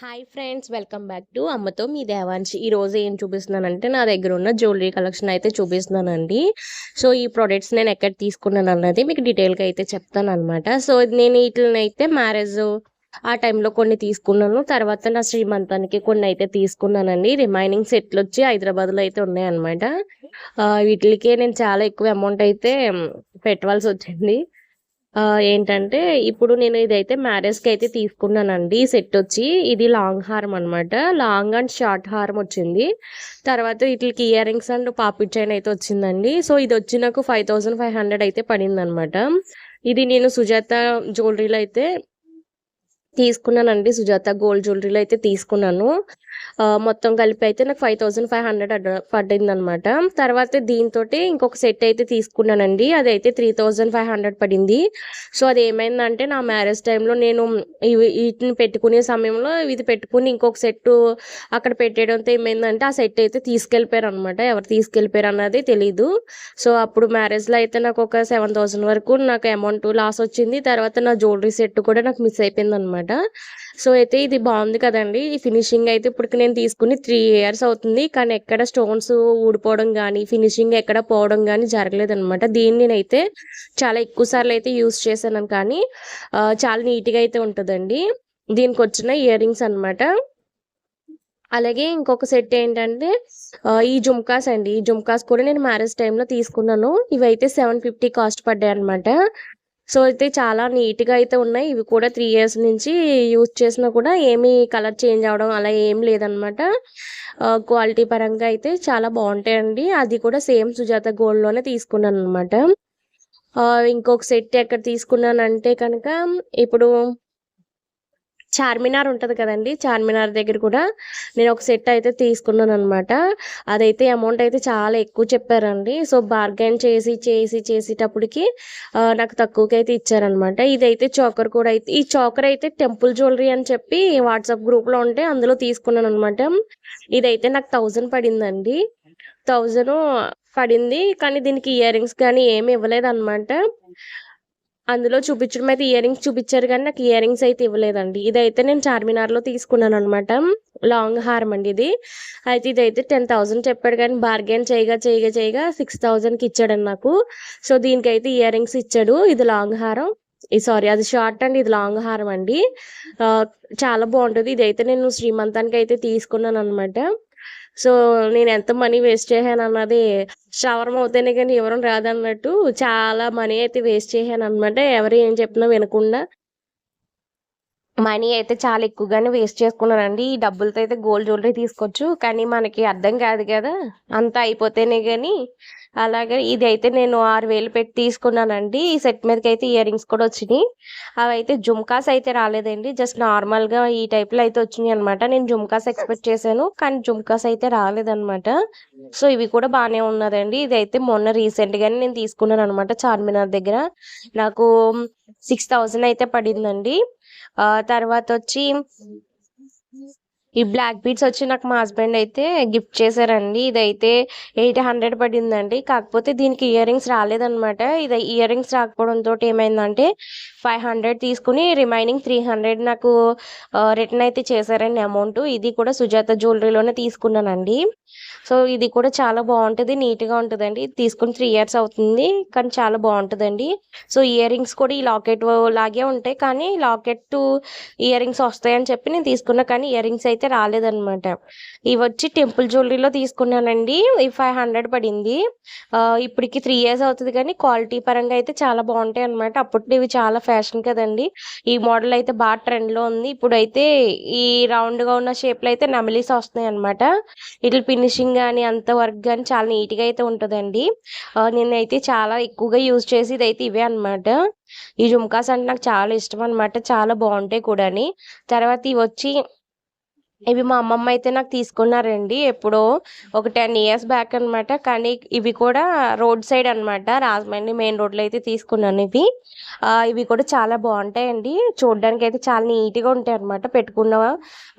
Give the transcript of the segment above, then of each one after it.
Hi friends welcome back to అమ్మతో మీ దేవాంశి ఈ రోజు ఏం చూపిస్తున్నానంటే నా దగ్గర ఉన్న జ్యువెలరీ కలెక్షన్ అయితే చూపిస్తున్నానండి. సో ఈ ప్రొడక్ట్స్ నేను ఎక్కడ తీసుకున్నాను అన్నది మీకు డీటెయిల్గా అయితే చెప్తాను అనమాట సో నేను వీటిని అయితే మ్యారేజ్ ఆ టైంలో కొన్ని తీసుకున్నాను. తర్వాత నా శ్రీమంతానికి కొన్ని అయితే తీసుకున్నానండి. రిమైనింగ్ సెట్లు వచ్చి హైదరాబాద్లో అయితే ఉన్నాయన్నమాట. వీటికి నేను చాలా ఎక్కువ అమౌంట్ అయితే పెట్టవలసి వచ్చింది. ఏంటంటే ఇప్పుడు నేను ఇదైతే మ్యారేజ్కి అయితే తీసుకున్నానండి. ఈ సెట్ వచ్చి ఇది లాంగ్ హారం అనమాట లాంగ్ అండ్ షార్ట్ హారం వచ్చింది. తర్వాత వీటికి ఇయర్ రింగ్స్ అండ్ పాపిట్ చైన్ అయితే వచ్చిందండి. సో ఇది వచ్చి నాకు ఫైవ్ థౌసండ్ ఫైవ్ హండ్రెడ్ అయితే పడింది అనమాట ఇది నేను సుజాత జ్యువెలరీలో అయితే తీసుకున్నానండి సుజాత గోల్డ్ జ్యువెలరీలో అయితే తీసుకున్నాను. మొత్తం కలిపి అయితే నాకు ఫైవ్ థౌజండ్ ఫైవ్ హండ్రెడ్ పడింది అనమాట తర్వాత దీంతో ఇంకొక సెట్ అయితే తీసుకున్నానండి. అది అయితే త్రీ థౌజండ్ ఫైవ్ హండ్రెడ్ పడింది. సో అది ఏమైందంటే నా మ్యారేజ్ టైంలో నేను ఇవి వీటిని పెట్టుకునే సమయంలో ఇది పెట్టుకుని ఇంకొక సెట్ అక్కడ పెట్టేయడంతో ఏమైందంటే ఆ సెట్ అయితే తీసుకెళ్ళిపోయారు అనమాట ఎవరు తీసుకెళ్ళిపోయారు అన్నది తెలీదు. సో అప్పుడు మ్యారేజ్లో అయితే నాకు ఒక సెవెన్ థౌసండ్ వరకు నాకు అమౌంట్ లాస్ వచ్చింది. తర్వాత నా జ్యువెలరీ సెట్ కూడా నాకు మిస్ అయిపోయింది అనమాట సో అయితే ఇది బాగుంది కదండి. ఈ ఫినిషింగ్ అయితే ఇప్పటికి నేను తీసుకుని త్రీ ఇయర్స్ అవుతుంది. కానీ ఎక్కడ స్టోన్స్ ఊడిపోవడం కానీ ఫినిషింగ్ ఎక్కడ పోవడం కానీ జరగలేదు అనమాట దీన్ని నేనైతే చాలా ఎక్కువ సార్లు అయితే యూస్ చేశాను. కానీ చాలా నీట్గా అయితే ఉంటుందండి. దీనికి వచ్చిన ఇయర్ రింగ్స్ అనమాట అలాగే ఇంకొక సెట్ ఏంటంటే ఈ జుమ్కాస్ అండి. ఈ జుమ్కాస్ కూడా నేను మ్యారేజ్ టైంలో తీసుకున్నాను. ఇవైతే సెవెన్ ఫిఫ్టీ కాస్ట్ పడ్డాయి అనమాట సో అయితే చాలా నీట్గా అయితే ఉన్నాయి. ఇవి కూడా త్రీ ఇయర్స్ నుంచి యూజ్ చేసినా కూడా ఏమీ కలర్ చేంజ్ అవడం అలా ఏం లేదనమాట క్వాలిటీ పరంగా అయితే చాలా బాగుంటాయండి. అది కూడా సేమ్ సుజాత గోల్డ్లోనే తీసుకున్నాను అనమాట ఇంకొక సెట్ ఎక్కడ తీసుకున్నానంటే కనుక ఇప్పుడు చార్మినార్ ఉంటుంది కదండి. చార్మినార్ దగ్గర కూడా నేను ఒక సెట్ అయితే తీసుకున్నాను అనమాట అదైతే అమౌంట్ అయితే చాలా ఎక్కువ చెప్పారండి. సో బార్గెన్ చేసి చేసి చేసేటప్పటికి నాకు తక్కువకి అయితే ఇచ్చారనమాట ఇదైతే చోకర్ కూడా అయితే ఈ చోకర్ అయితే టెంపుల్ జ్యువెలరీ అని చెప్పి వాట్సాప్ గ్రూప్లో ఉంటే అందులో తీసుకున్నాను అనమాట ఇదైతే నాకు థౌజండ్ పడిందండి. థౌజండ్ పడింది. కానీ దీనికి ఇయర్ రింగ్స్ కానీ ఏమి ఇవ్వలేదు అనమాట అందులో చూపించడం అయితే ఇయర్ రింగ్స్ చూపించారు కానీ నాకు ఇయర్ రింగ్స్ అయితే ఇవ్వలేదండి. ఇదైతే నేను చార్మినార్లో తీసుకున్నాను అనమాట లాంగ్ హారం అండి ఇది. అయితే ఇదైతే టెన్ థౌజండ్ చెప్పాడు కానీ బార్గెన్ చేయగా చేయగా చేయగా సిక్స్ థౌజండ్కి ఇచ్చాడండి నాకు. సో దీనికైతే ఇయర్ రింగ్స్ ఇచ్చాడు. ఇది లాంగ్ హారం ఈ సారీ అది షార్ట్ అండి. ఇది లాంగ్ హారం అండి. చాలా బాగుంటుంది. ఇదైతే నేను శ్రీమంతానికి అయితే తీసుకున్నాను అనమాట సో నేను ఎంత మనీ వేస్ట్ చేశాను అన్నది షవర్మ అవుతేనే కానీ ఎవరం రాదన్నట్టు చాలా మనీ అయితే వేస్ట్ చేశాను అనమాట ఎవరు ఏం చెప్పినా వినకుండా మనీ అయితే చాలా ఎక్కువగానే వేస్ట్ చేసుకున్నానండి. ఈ డబ్బులతో అయితే గోల్డ్ జ్యువెలరీ తీసుకోవచ్చు. కానీ మనకి అర్థం కాదు కదా అంతా అయిపోతేనే కానీ అలాగే ఇది అయితే నేను ఆరు వేలు పెట్టి తీసుకున్నానండి. ఈ సెట్ మీదకి అయితే ఇయర్ రింగ్స్ కూడా వచ్చినాయి. అవి అయితే జుమ్కాస్ అయితే రాలేదండి. జస్ట్ నార్మల్గా ఈ టైప్లో అయితే వచ్చినాయి అనమాట నేను జుమ్కాస్ ఎక్స్పెక్ట్ చేశాను కానీ జుమ్కాస్ అయితే రాలేదన్నమాట. సో ఇవి కూడా బాగానే ఉన్నదండి. ఇది అయితే మొన్న రీసెంట్గానే నేను తీసుకున్నాను అనమాట చార్మినార్ దగ్గర. నాకు సిక్స్ థౌజండ్ అయితే పడిందండి. తర్వాత వచ్చి ఈ బ్లాక్ బీట్స్ వచ్చి నాకు మా హస్బెండ్ అయితే గిఫ్ట్ చేశారండి. ఇదైతే ఎయిట్ హండ్రెడ్ పడిందండి. కాకపోతే దీనికి ఇయర్ రింగ్స్ రాలేదన్నమాట. ఇది ఇయర్ రింగ్స్ రాకపోవడంతో ఏమైందంటే ఫైవ్ హండ్రెడ్ తీసుకుని రిమైనింగ్ త్రీ హండ్రెడ్ నాకు రిటర్న్ అయితే చేశారండి అమౌంట్. ఇది కూడా సుజాత జ్యువెలరీలోనే తీసుకున్నానండి. సో ఇది కూడా చాలా బాగుంటుంది నీట్గా ఉంటుందండి. ఇది తీసుకుని త్రీ ఇయర్స్ అవుతుంది కానీ చాలా బాగుంటుందండి. సో ఇయర్ రింగ్స్ కూడా ఈ లాకెట్ లాగే ఉంటాయి కానీ లాకెట్ ఇయర్ రింగ్స్ వస్తాయని చెప్పి నేను తీసుకున్నా కానీ ఇయర్ రింగ్స్ అయితే రాలేదన్నమాట. ఇవి వచ్చి టెంపుల్ జ్యువెలరీలో తీసుకున్నానండి. ఈ ఫైవ్ హండ్రెడ్ పడింది. ఇప్పటికి త్రీ ఇయర్స్ అవుతుంది కానీ క్వాలిటీ పరంగా అయితే చాలా బాగుంటాయి అనమాట అప్పట్లో ఇవి చాలా ఫ్యాషన్ కదండి. ఈ మోడల్ అయితే బాగా ట్రెండ్లో ఉంది. ఇప్పుడైతే ఈ రౌండ్గా ఉన్న షేప్లో అయితే నమిలీస్ వస్తున్నాయి అనమాట ఇట్లా ఫినిషింగ్ కానీ అంత వర్క్ కానీ చాలా నీట్గా అయితే ఉంటుందండి. నేనైతే చాలా ఎక్కువగా యూజ్ చేసేది అయితే ఇవే అన్నమాట. ఈ జుమ్కాస్ అంటే నాకు చాలా ఇష్టం అనమాట చాలా బాగుంటాయి కూడాని. తర్వాత ఇవి వచ్చి ఇవి మా అమ్మమ్మ అయితే నాకు తీసుకున్నారండి ఎప్పుడో ఒక టెన్ ఇయర్స్ బ్యాక్ అనమాట కానీ ఇవి కూడా రోడ్ సైడ్ అనమాట రాజమండ్రి మెయిన్ రోడ్లో అయితే తీసుకున్నాను ఇవి. ఇవి కూడా చాలా బాగుంటాయండి. చూడడానికి అయితే చాలా నీట్గా ఉంటాయి అనమాట పెట్టుకున్న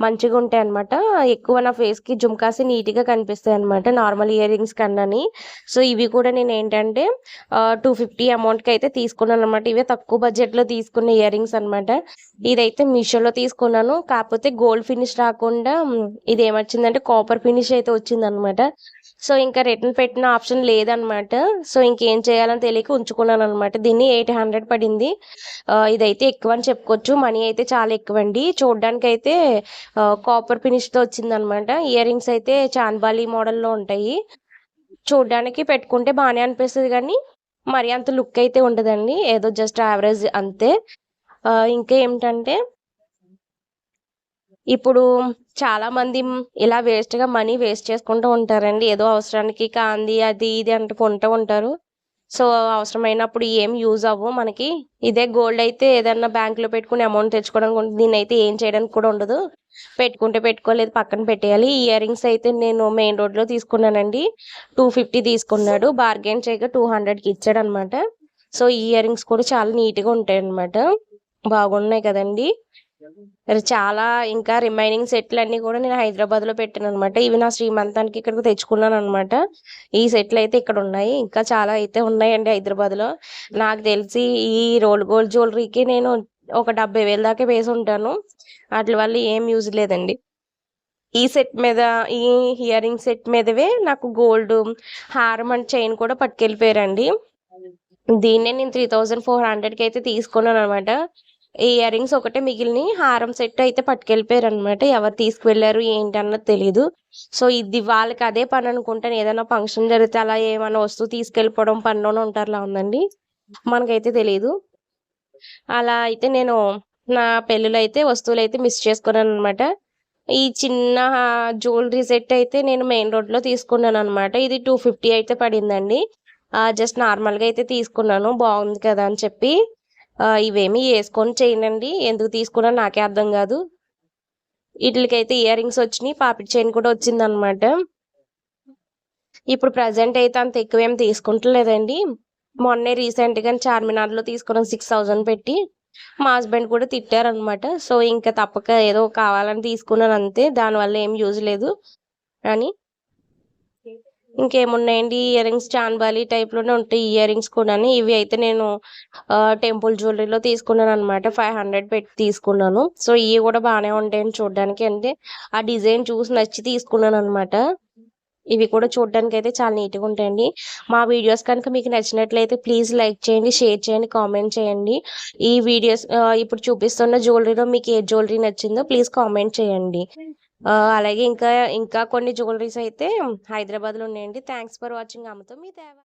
మంచిగా ఉంటాయి అనమాట ఎక్కువ నా ఫేస్కి జుమ్కాసి నీట్గా కనిపిస్తాయి అనమాట నార్మల్ ఇయర్ రింగ్స్ కన్నాని. సో ఇవి కూడా నేను ఏంటంటే టూ ఫిఫ్టీ అమౌంట్కి అయితే తీసుకున్నాను అనమాట ఇవే తక్కువ బడ్జెట్లో తీసుకున్న ఇయర్ రింగ్స్ అనమాట ఇదైతే మీషోలో తీసుకున్నాను. కాకపోతే గోల్డ్ ఫినిష్ రాకుండా కాకుండా ఇది ఏమొచ్చిందంటే కాపర్ ఫినిష్ అయితే వచ్చిందనమాట. సో ఇంకా రిటర్న్ పెట్టిన ఆప్షన్ లేదనమాట. సో ఇంకేం చేయాలని తెలియక ఉంచుకున్నాను అనమాట దీన్ని ఎయిట్ హండ్రెడ్ పడింది. ఇదైతే ఎక్కువ అని చెప్పుకోవచ్చు. మనీ అయితే చాలా ఎక్కువ అండి చూడడానికి అయితే కాపర్ ఫినిష్తో వచ్చిందనమాట. ఇయర్ రింగ్స్ అయితే చాన్బాలి మోడల్లో ఉంటాయి. చూడడానికి పెట్టుకుంటే బాగానే అనిపిస్తుంది కానీ మరి అంత లుక్ అయితే ఉండదండి. ఏదో జస్ట్ యావరేజ్ అంతే. ఇంకా ఏమిటంటే ఇప్పుడు చాలా మంది ఇలా ఇలా వేస్ట్‌గా మనీ వేస్ట్ చేసుకుంటూ ఉంటారండి. ఏదో అవసరానికి కాంది అది ఇది అంటూ కొంటూ ఉంటారు. సో, అవసరమైనప్పుడు ఏం యూజ్ అవ్వవు మనకి. ఇదే గోల్డ్ అయితే ఏదన్నా బ్యాంక్‌లో పెట్టుకుని అమౌంట్ తెచ్చుకోవడానికి ఉంటుంది. అయితే ఏం చేయడానికి కూడా ఉండదు. పెట్టుకుంటే పెట్టుకోలేదు పక్కన పెట్టేయాలి. ఈ ఇయర్ రింగ్స్ అయితే నేను మెయిన్ రోడ్‌లో తీసుకున్నానండి. 250 తీసుకున్నాడు. బార్గెయిన్ చేయగా 200కి ఇచ్చాడనమాట. సో, ఈ ఇయర్ రింగ్స్ కూడా చాలా నీట్‌గా ఉంటాయన్నమాట. బాగున్నాయి కదండి చాలా ఇంకా రిమైనింగ్ సెట్‌లన్నీ కూడా నేను హైదరాబాద్‌లో పెట్టాననమాట. ఇవి నా శ్రీమంతానికి ఇక్కడికి తెచ్చుకున్నాననమాట. ఈ సెట్‌లయితే ఇక్కడున్నాయి. ఇంకా చాలా అయితే ఉన్నాయండి హైదరాబాద్‌లో. నాకు తెలిసి ఈ రోల్ గోల్డ్ జ్యువెలరీకి నేను ఒక 70,000 దాకా వేసుంటాను. ఆటిల వల్ల ఏం యూజ్ లేదండి. ఈ సెట్ మీద ఈ ఇయర్ రింగ్ సెట్ మీదవే నాకు గోల్డ్ హారం అండ్ చైన్ కూడా పట్టుకెళ్ళిపోయారండి. దీన్నే నేను 3400కి అయితే తీసుకున్నాననమాట. ఈ ఇయర్ రింగ్స్ ఒకటే మిగిలిన హారం సెట్ అయితే పట్టుకెళ్ళిపోయారనమాట. ఎవరు తీసుకువెళ్ళారు ఏంటి అన్నది తెలీదు. సో, ఇది వాళ్ళకి అదే పని అనుకుంటాను. ఏదైనా ఫంక్షన్ జరిగితే అలా ఏమైనా వస్తువు తీసుకెళ్ళిపోవడం పనిలోనే ఉంటారులా ఉందండి. మనకైతే తెలియదు అలా అయితే నేను నా పెళ్ళిలో అయితే వస్తువులైతే మిస్ చేసుకున్నాను అనమాట ఈ చిన్న జ్యువెలరీ సెట్ అయితే నేను మెయిన్ రోడ్‌లో తీసుకున్నాను అనమాట ఇది 250 అయితే పడిందండి. జస్ట్ నార్మల్‌గా అయితే తీసుకున్నాను. బాగుంది కదా అని చెప్పి. ఇవేమి ఇవేమీ యేసుకొని చేయనండి. ఎందుకు తీసుకున్నా నాకే అర్థం కాదు. వీటికైతే ఇయర్ రింగ్స్ వచ్చినాయి పాపిడి చైన్ కూడా వచ్చిందనమాట. ఇప్పుడు ప్రజెంట్ అయితే అంత ఎక్కువ ఏం తీసుకుంటలేదండి. మొన్నే రీసెంట్‌గా చార్మినార్‌లో తీసుకుని సిక్స్ థౌజండ్ పెట్టి. మా హస్బెండ్ కూడా తిట్టారనమాట. సో, ఇంకా తప్పక ఏదో కావాలని తీసుకున్నాను అంతే. దానివల్ల ఏం యూజ్ లేదు అని. ఇంకేమున్నాయండి ఇయర్ రింగ్స్ చాన్బాలి టైప్‌లోనే ఉంటాయి ఇయర్ రింగ్స్ కూడాని. ఇవి అయితే నేను టెంపుల్ జ్యువెలరీలో తీసుకున్నాననమాట. 500 పెట్టి తీసుకున్నాను. సో, ఇవి కూడా బాగానే ఉంటాయని చూడడానికి అంటే ఆ డిజైన్ చూసి నచ్చి తీసుకున్నాను అనమాట ఇవి కూడా చూడ్డానికైతే చాలా నీట్‌గా ఉంటాయండి. మా వీడియోస్ కనుక మీకు నచ్చినట్లయితే ప్లీజ్ లైక్ చేయండి, షేర్ చేయండి, కామెంట్ చేయండి. ఈ వీడియోస్ ఇప్పుడు చూపిస్తున్న జ్యువెలరీలో మీకు ఏ జ్యువెలరీ నచ్చిందో ప్లీజ్ కామెంట్ చేయండి. అలాగే ఇంకా ఇంకా కొన్ని జ్యువెలరీస్ అయితే హైదరాబాద్‌లో ఉన్నాయండి. థ్యాంక్స్ ఫర్ వాచింగ్ అమ్మతో మీ దేవ